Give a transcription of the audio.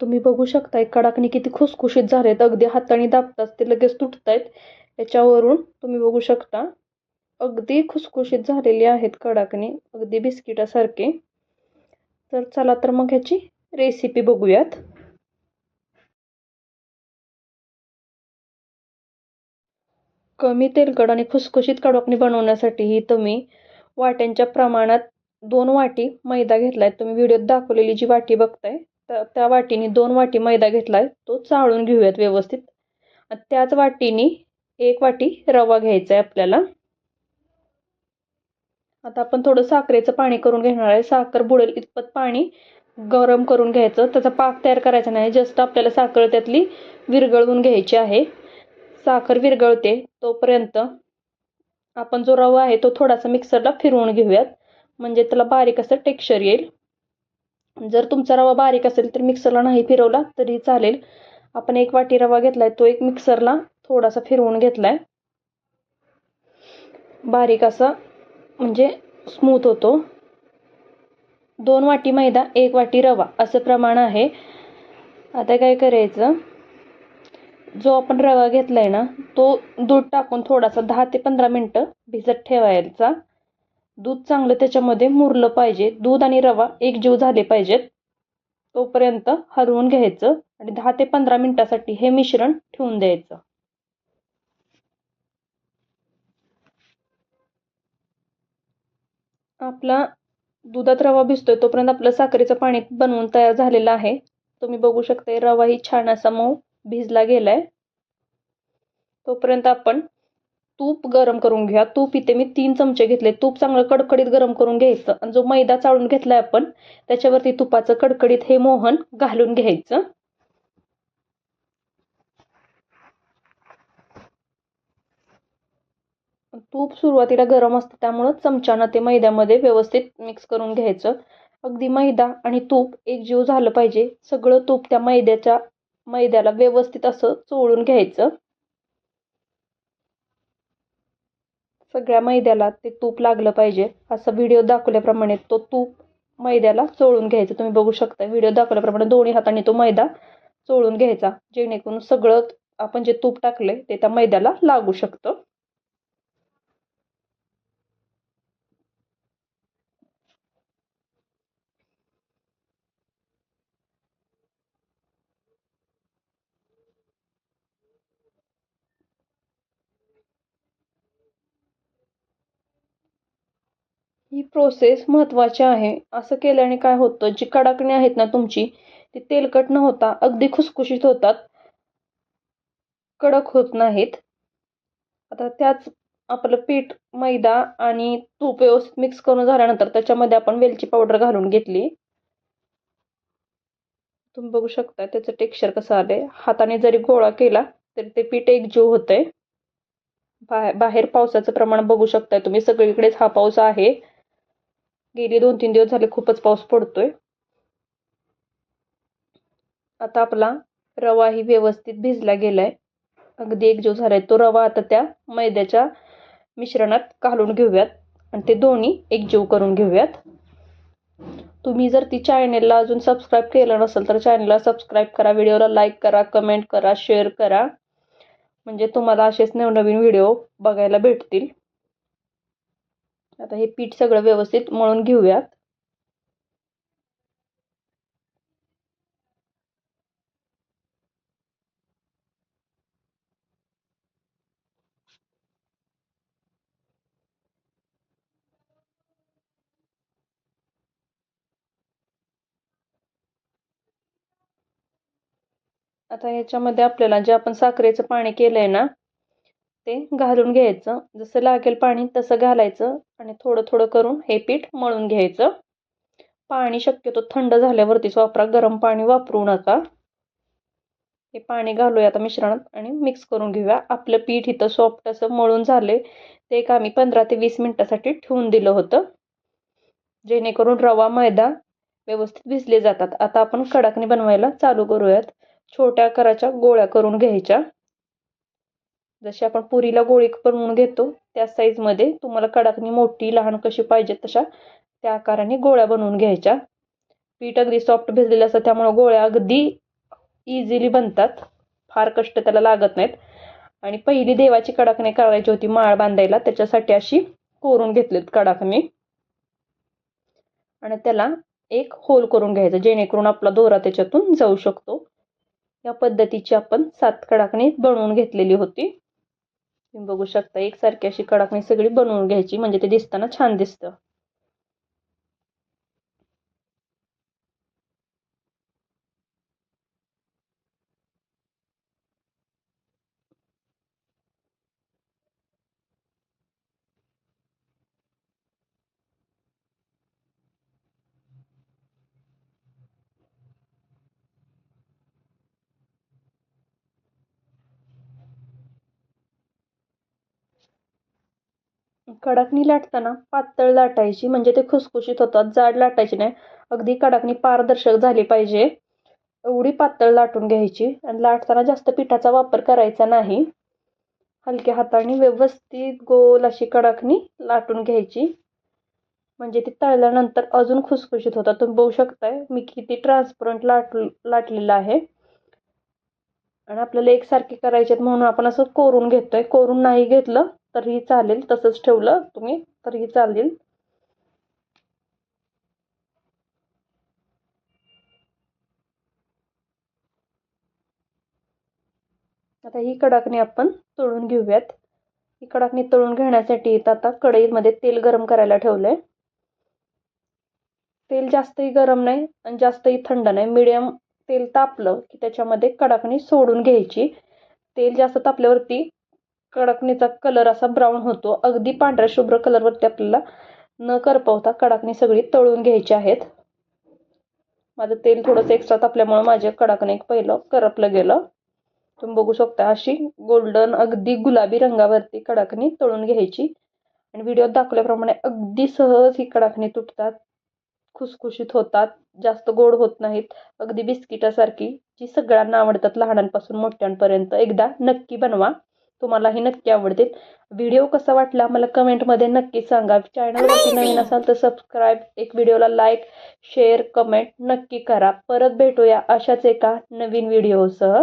तुम्ही बघू शकताय कडाकणी किती खुसखुशीत झालेत. अगदी हाताने दाबताच ते लगेच तुटत आहेत याच्यावरून तुम्ही बघू शकता. अगदी खुसखुशीत झालेली आहेत कडाकणी. अगदी बिस्किटासारखे. तर चला तर मग ह्याची रेसिपी बघूयात. कमी तेलकट आणि खुसखुशीत कडाकणी बनवण्यासाठी ही तुम्ही वाट्यांच्या प्रमाणात दोन वाटी मैदा घेतलाय. तुम्ही व्हिडिओत दाखवलेली जी वाटी बघताय तर त्या वाटीने दोन वाटी मैदा घेतलाय तो चाळून घेऊयात व्यवस्थित. त्याच वाटीने एक वाटी रवा घ्यायचा आहे आपल्याला. आता आपण थोडं साखरेचं पाणी करून घेणार आहे. साखर बुडेल इतपत पाणी गरम करून घ्यायचं. त्याचा पाक तयार करायचा नाही. जस्ट आपल्याला साखर त्यातली विरघळवून घ्यायची आहे. साखर विरघळते तोपर्यंत आपण जो रवा आहे तो थोडासा मिक्सरला फिरवून घेऊयात. म्हणजे त्याला बारीक असं टेक्स्चर येईल. जर तुमचा रवा बारीक असेल तर मिक्सरला नाही फिरवला तरी चालेल. आपण एक वाटी रवा घेतलाय तो एक मिक्सरला थोडासा फिरवून घेतलाय. बारीक असा म्हणजे स्मूथ होतो. दोन वाटी मैदा एक वाटी रवा असं प्रमाण आहे. आता काय करायचं? जो आपण रवा घेतलाय ना तो दूध टाकून थोडासा दहा ते पंधरा मिनटं भिजत ठेवायचा. दूध चांगलं त्याच्यामध्ये मुरलं पाहिजे. दूध आणि रवा एकजीव झाले पाहिजेत. तोपर्यंत हलवून घ्यायचं आणि दहा ते पंधरा मिनिटासाठी हे मिश्रण ठेवून द्यायचं. आपला दुधात रवा भिजतोय तोपर्यंत आपलं साखरेचं पाणी बनवून तयार झालेलं आहे. तुम्ही बघू शकता रवा ही छान असा मऊ भिजला गेलाय. तोपर्यंत आपण तूप गरम करून घ्या. तूप इथे मी तीन चमचे घेतले. तूप चांगलं कडकडीत गरम करून घ्यायचं. आणि जो मैदा चाळून घेतलाय आपण त्याच्यावरती तुपाचं कडकडीत हे मोहन घालून घ्यायचं. तूप सुरुवातीला गरम असतं त्यामुळं चमच्यानं ते मैद्यामध्ये व्यवस्थित मिक्स करून घ्यायचं. अगदी मैदा आणि तूप एकजीव झालं पाहिजे. सगळं तूप त्या मैद्याच्या मैद्याला व्यवस्थित असं चोळून घ्यायचं. सगळ्या मैद्याला ते तूप लागलं पाहिजे. असं व्हिडिओ दाखवल्याप्रमाणे तो तूप मैद्याला चोळून घ्यायचं. तुम्ही बघू शकता व्हिडिओ दाखवल्याप्रमाणे दोन्ही हाताने तो मैदा चोळून घ्यायचा. जेणेकरून सगळं आपण जे तूप टाकलंय ते त्या मैद्याला लागू शकतं. ही प्रोसेस महत्त्वाची आहे. असं केल्याने काय होतं? जी कडाकणी आहेत ना तुमची ती तेलकट न होता अगदी खुसखुशीत होतात. कडक होत नाहीत. आता त्याच आपलं पीठ मैदा आणि तूप व्यवस्थित मिक्स करून झाल्यानंतर त्याच्यामध्ये आपण वेलची पावडर घालून घेतली. तुम्ही बघू शकता त्याचं टेक्स्चर कसं आलंय. हाताने जरी गोळा केला तरी ते पीठ एकजीव होतंय. बाहेर बाहेर पावसाचं प्रमाण बघू शकताय तुम्ही. सगळीकडेच हा पाऊस आहे. गेली दोन तीन दिवस झाले खूपच पाऊस पडतोय. आता आपला रवाही व्यवस्थित भिजला गेलाय. अगदी एकजीव झालाय तो रवा आता त्या मैद्याच्या मिश्रणात घालून घेऊयात आणि ते दोन्ही एकजीव करून घेऊयात. तुम्ही जर ती चॅनेलला अजून सबस्क्राईब केलं नसेल तर चॅनेलला सबस्क्राईब करा व्हिडिओला लाईक करा कमेंट करा शेअर करा. म्हणजे तुम्हाला असेच नवनवीन व्हिडिओ बघायला भेटतील. आता हे पीठ सगळं व्यवस्थित मळून घेऊयात. आता ह्याच्यामध्ये आपल्याला जे आपण साखरेचं पाणी केलंय ना ते घालून घ्यायचं. जसं लागेल पाणी तसं घालायचं आणि थोडं थोडं करून हे पीठ मळून घ्यायचं. पाणी शक्यतो थंड झाल्यावरतीच वापरा. गरम पाणी वापरू नका. हे पाणी घालूया आता मिश्रणात आणि मिक्स करून घेऊया. आपलं पीठ इथं सॉफ्ट असं मळून झाले ते एक आम्ही पंधरा ते वीस मिनटासाठी ठेवून दिलं होतं. जेणेकरून रवा मैदा व्यवस्थित भिजले जातात. आता आपण कडाकणी बनवायला चालू करूयात. छोट्या आकाराच्या गोळ्या करून घ्यायच्या. जशी आपण पुरीला गोळी बनवून घेतो त्या साईजमध्ये तुम्हाला कडाकणी मोठी लहान कशी पाहिजे तशा त्या आकाराने गोळ्या बनवून घ्यायच्या. पीठ अगदी सॉफ्ट भिजलेलं असतं त्यामुळे गोळ्या अगदी इझिली बनतात. फार कष्ट त्याला लागत नाहीत. आणि पहिली देवाची कडाकणी करायची होती माळ बांधायला त्याच्यासाठी अशी कोरून घेतलीत कडाकणी. आणि त्याला एक होल करून घ्यायचं जेणेकरून आपला दोरा त्याच्यातून जाऊ शकतो. या पद्धतीची आपण सात कडाकणी बनवून घेतलेली होती. तुम्ही बघू शकता एकसारखी अशी कडाकणी सगळी बनवून घ्यायची म्हणजे ते दिसताना छान दिसतं. कडाकणी लाटताना पातळ लाटायची म्हणजे ते खुसखुशीत होतात जाड लाटायची नाही. अगदी कडाकणी पारदर्शक झाली पाहिजे. एवढी पातळ लाटून घ्यायची आणि लाटताना जास्त पिठाचा वापर करायचा नाही. हलक्या हाताने व्यवस्थित गोल अशी कडाकणी लाटून घ्यायची. म्हणजे ती तळल्यानंतर अजून खुसखुशीत होतात. तुम्ही बघू शकताय मी किती ट्रान्सपरंट लाट लाटलेलं आहे. आणि आपल्याला एकसारखी करायची म्हणून आपण असं कोरून घेतोय. कोरून नाही घेतलं तरीही चालेल तसंच ठेवलं तुम्ही तरीही चालेल. आता ही कडाकणी आपण तळून घेऊयात. ही कडाकणी तळून घेण्यासाठी आता कढईमध्ये तेल गरम करायला ठेवलंय. तेल जास्तही गरम नाही आणि जास्तही थंड नाही. मिडियम तेल तापलं की त्याच्यामध्ये कडाकणी सोडून घ्यायची. तेल जास्त तापल्यावरती कडाकणीचा कलर असा ब्राऊन होतो. अगदी पांढऱ्या शुभ्र कलरवरती आपल्याला न करपवता कडाकणी सगळी तळून घ्यायची आहेत. माझं तेल थोडंसं एक्स्ट्रा तापल्यामुळे माझे कडाकणी पहिलं करपलं गेलं. तुम्ही बघू शकता अशी गोल्डन अगदी गुलाबी रंगावरती कडाकणी तळून घ्यायची. आणि व्हिडिओत दाखवल्याप्रमाणे अगदी सहज ही कडाकणी तुटतात खुसखुशीत होतात जास्त गोड होत नाहीत. अगदी बिस्किटासारखी जी सगळ्यांना आवडतात लहानांपासून मोठ्यांपर्यंत. एकदा नक्की बनवा. तुम्हालाही नक्की आवडतील. व्हिडिओ कसा वाटला मला कमेंटमध्ये नक्की सांगा. चॅनलवरती नवीन असाल तर सबस्क्राईब एक व्हिडिओला लाईक शेअर कमेंट नक्की करा. परत भेटूया अशाच एका नवीन व्हिडिओसह